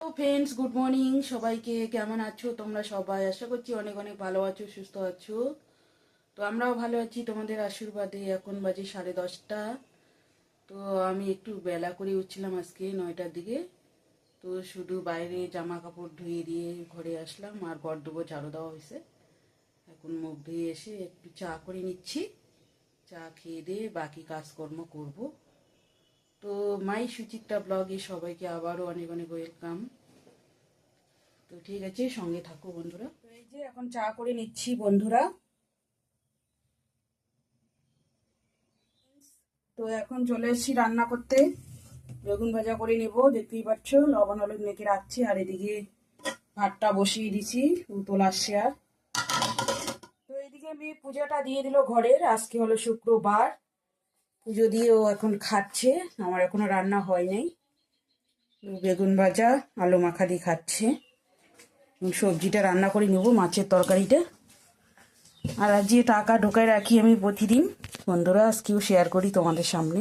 Friends good morning সবাইকে কেমন আছো? তোমরা সবাই আশা করছি অনেক অনেক ভালো আছো, সুস্থ আছো। তো আমরাও ভালো আছি। তোমাদের আশীর্বাদে এখন বাজে সাড়ে দশটা। তো আমি একটু বেলা করে উঠছিলাম আজকে নয়টার দিকে। তো শুধু বাইরে জামা কাপড় ধুয়ে দিয়ে ঘরে আসলাম আর দেবো ঝাড়ু দেওয়া হয়েছে। এখন মুখ ধুয়ে এসে একটু চা করে নিচ্ছি। চা খেয়ে দিয়ে বাকি কাজকর্ম করব। তো মাই সুচিত্রা ব্লগে সবাইকে আবারও অনেক অনেক ওয়েলকাম। তো ঠিক আছে, সঙ্গে থাকো বন্ধুরা। তো এই যে এখন চা করে নিচ্ছি বন্ধুরা। তো এখন চলে এসেছি রান্না করতে। বেগুন ভাজা করে নেব, দেখতেই পাচ্ছ, লবণ হলুদ মেখে রাখছি, আর এদিকে ভাতটা বসিয়ে দিছি, উতল আসছে আর তো এইদিকে মেয়ে পূজাটা দিয়ে দিল ঘরের, আজকে হলো শুক্রবার। পুজো দিয়ে ও এখন খাচ্ছে, আমার এখনও রান্না হয় নাই। বেগুন ভাজা, আলু মাখা দিয়ে খাচ্ছে। সবজিটা রান্না করে নেব মাছের তরকারিটা। আর আজ যে টাকা ঢোকায় রাখি আমি প্রতিদিন। বন্ধুরা, আজকেও শেয়ার করি তোমাদের সামনে।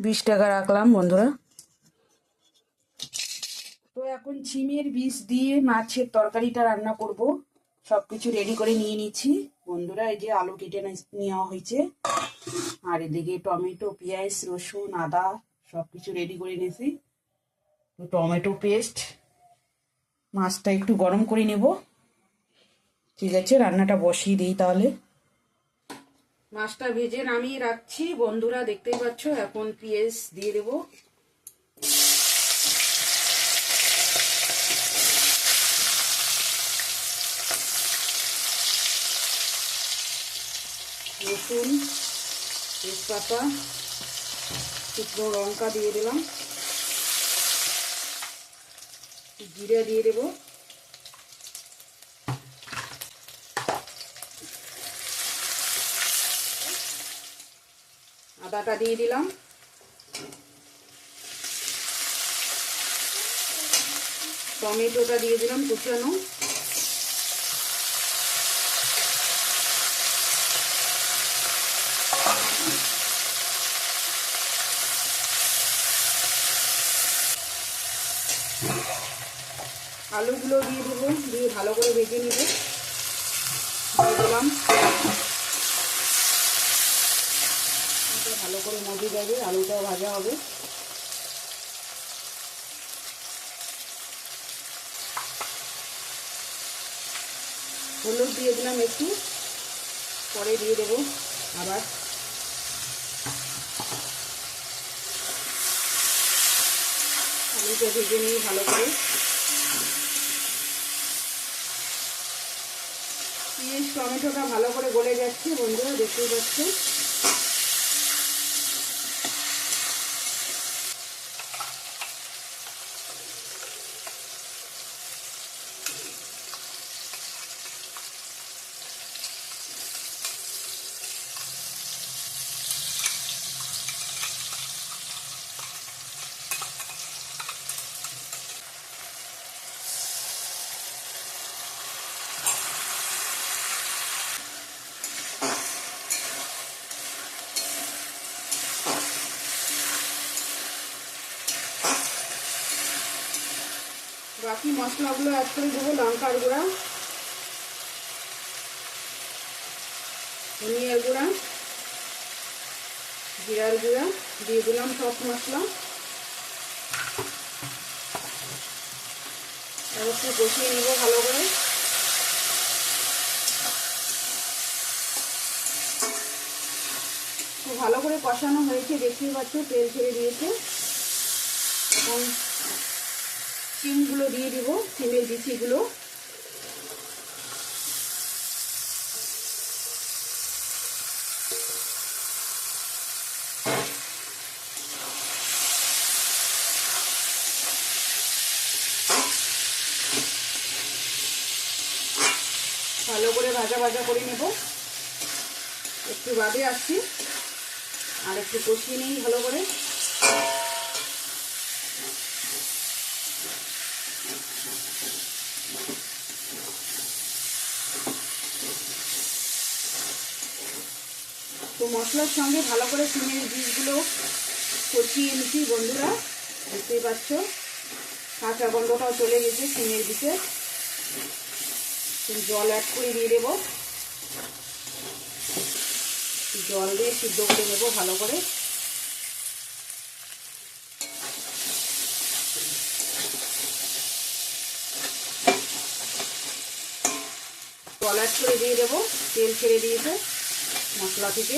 বিশ টাকা রাখলাম, বন্ধুরা। তো এখন ছিমের বীজ দিয়ে মাছের তরকারিটা রান্না করব। সব কিছু রেডি করে নিয়ে নিচ্ছি। বন্ধুরা, এই যে আলু কেটে নেওয়া হয়েছে। আর এদিকে টমেটো, পেঁয়াজ, রসুন, আদা সব কিছু রেডি করে নিয়েছি। তো টমেটো পেস্ট মাছটা একটু গরম করে নেব। ঠিক আছে, রান্নাটা বসিয়ে দিই তাহলে। মাছটা ভেজে নামিয়ে রাখছি। বন্ধুরা, দেখতেই পাচ্ছ, এখন পেঁয়াজ দিয়ে দেবো। রসুন, তেজপাতা, শুকনো লঙ্কা দিয়ে দিলাম। জিরে দিয়ে দেবো। আদাটা দিয়ে দিলাম। টমেটোটা দিয়ে দিলাম কুচানো আলুগুলো দিয়ে দেবো, দিয়ে ভালো করে ভেজে নেব। দিয়ে দিলাম। ভালো করে মজে যাবে আলুটাও ভাজা হবে। হলুদ দিয়ে দিলাম একটু, পরে দিয়ে দেবো আবার। আলুটা ভেজে নিয়ে ভালো করে পেঁয়াজ টমেটোটা ভালো করে গলে যাচ্ছে বন্ধুরা দেখতেই পাচ্ছে বাকি মশলাগুলো অ্যাড করে দেবো, লঙ্কার গুঁড়া, ধনিয়ার গুঁড়া, জিরার গুঁড়া, দিয়ে দিলাম সব মশলা। একটু কষিয়ে নেব ভালো করে। খুব ভালো করে কষানো হয়েছে, দেখতেই পাচ্ছ, তেল ছেড়ে দিয়েছে। এখন সিমগুলো দিয়ে দিব সিমের বিচিগুলো। ভালো করে ভাজা ভাজা করে নেব। একটু বাদে আসছি, আর একটু কষিয়ে নিই ভালো করে। তো মশলার সঙ্গে ভালো করে সিমের বীজগুলো কচিয়ে নিচ্ছি বন্ধুরা, দেখতেই পাচ্ছ। কাঁচা গন্ধটাও চলে গেছে সিমের বীজে জল অ্যাড করে দিয়ে দেবো। জল দিয়ে সিদ্ধ করে নেব ভালো করে। জল অ্যাড করে দিয়ে দেবো, তেল ছেড়ে দিয়েছে। মশলা থেকে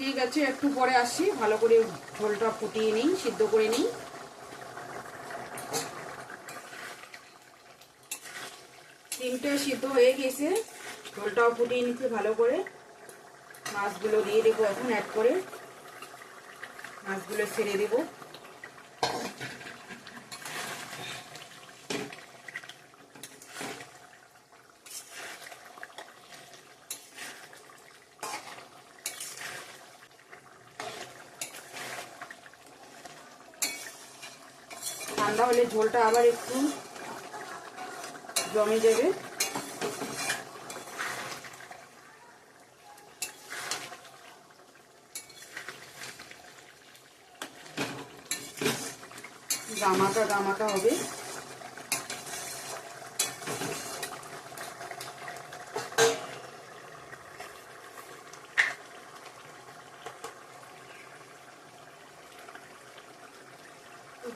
ঠিক আছে, একটু পরে আসি। ভালো করে ঝোলটা ফুটিয়ে নিই, সিদ্ধ করে নিই। তিনটে সিদ্ধ হয়ে গেছে। ঝোলটাও ফুটিয়ে নিচ্ছে ভালো করে। মাছগুলো দিয়ে দেবো এখন অ্যাড করে। মাছগুলো ছেড়ে দেবো। ঠান্ডা হলে ঝোলটা আবার একটু জমে যাবে। গামাকা গামাকা হবে।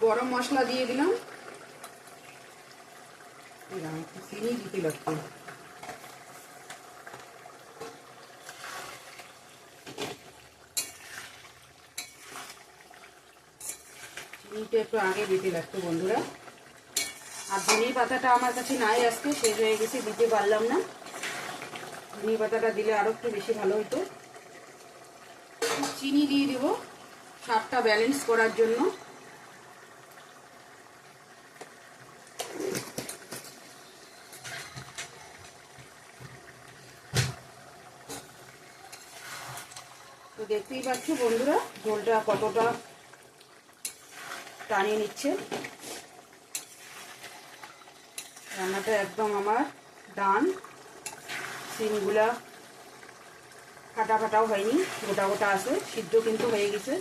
গরম মশলা দিয়ে দিলাম। চিনি দিতে লাগবে। চিনিটা একটু আগে দিতে লাগতো বন্ধুরা। আর ধনে পাতাটা আমার কাছে নাই আজকে, শেষ হয়ে গেছে, দিতে পারলাম না। ধনে পাতাটা দিলে আরও একটু বেশি ভালো হতো চিনি দিয়ে দেবো। স্বাদটা ব্যালেন্স করার জন্য। তো দেখতেই পাচ্ছ বন্ধুরা, ঝোলটা কতটা টানিয়ে নিচ্ছে। রান্নাটা একদম আমার ডান। সিমগুলা ফাটা ফাটাও হয়নি, গোটা গোটা আছে, সিদ্ধ কিন্তু হয়ে গেছে।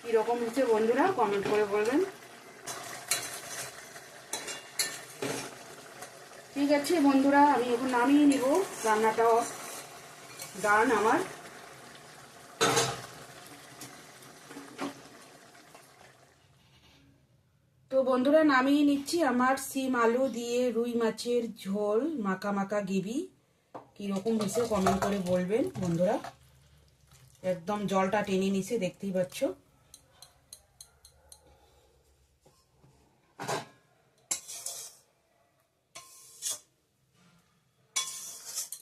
কীরকম হচ্ছে বন্ধুরা কমেন্ট করে বলবেন। ঠিক আছে বন্ধুরা, আমি এখন নামিয়ে নিব, রান্নাটাও। ডান আমার। তো বন্ধুরা, নামিয়ে নিচ্ছি আমার সিম আলু দিয়ে রুই মাছের ঝোল মাকা মাখা গিবি কীরকম হয়েছে কমেন্ট করে বলবেন বন্ধুরা। একদম জলটা টেনে নিছে, দেখতেই পাচ্ছ।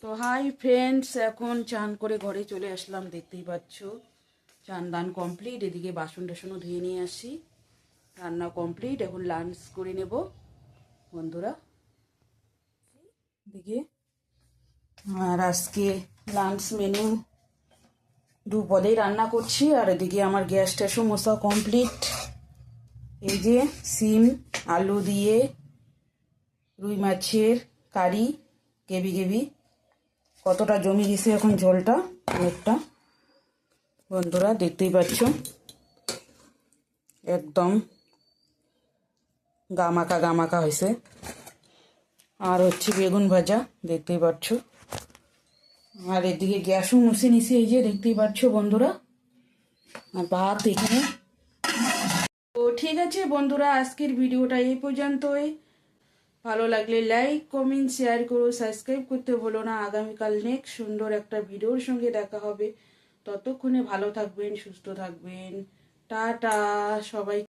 তো হাই ফ্রেন্ডস এখন চান করে ঘরে চলে আসলাম, দেখতেই পাচ্ছ। চান দান কমপ্লিট এদিকে বাসন টাসনও ধুয়ে নিয়ে আসি। রান্না কমপ্লিট এখন লাঞ্চ করে নেব। বন্ধুরা দেখে আর আজকে লাঞ্চ মেনু দু পদেই রান্না করছি, আর এদিকে আমার গ্যাস ট্যাসও মশা কমপ্লিট এই যে সিম, আলু দিয়ে রুই মাছের কারি গেবি গেবি কতটা জমি গেছে এখন জলটা? অনেকটা। বন্ধুরা, দেখতেই পাচ্ছ। একদম গামাকা গামাকা হয়েছে। আর হচ্ছে বেগুন ভাজা, দেখতেই পাচ্ছ। আর এদিকে গ্যাসও মুছে নিছি, এই যে দেখতেই পাচ্ছ বন্ধুরা। আর ভাত এখানে। তো ঠিক আছে বন্ধুরা, আজকের ভিডিওটা এই পর্যন্তই। ভালো লাগলে লাইক কমেন্ট শেয়ার করো সাবস্ক্রাইব করতে বলো না। আগামীকাল নেক্সট সুন্দর একটা ভিডিওর সঙ্গে দেখা হবে। ততক্ষণে ভালো থাকবেন, সুস্থ থাকবেন। টাটা সবাই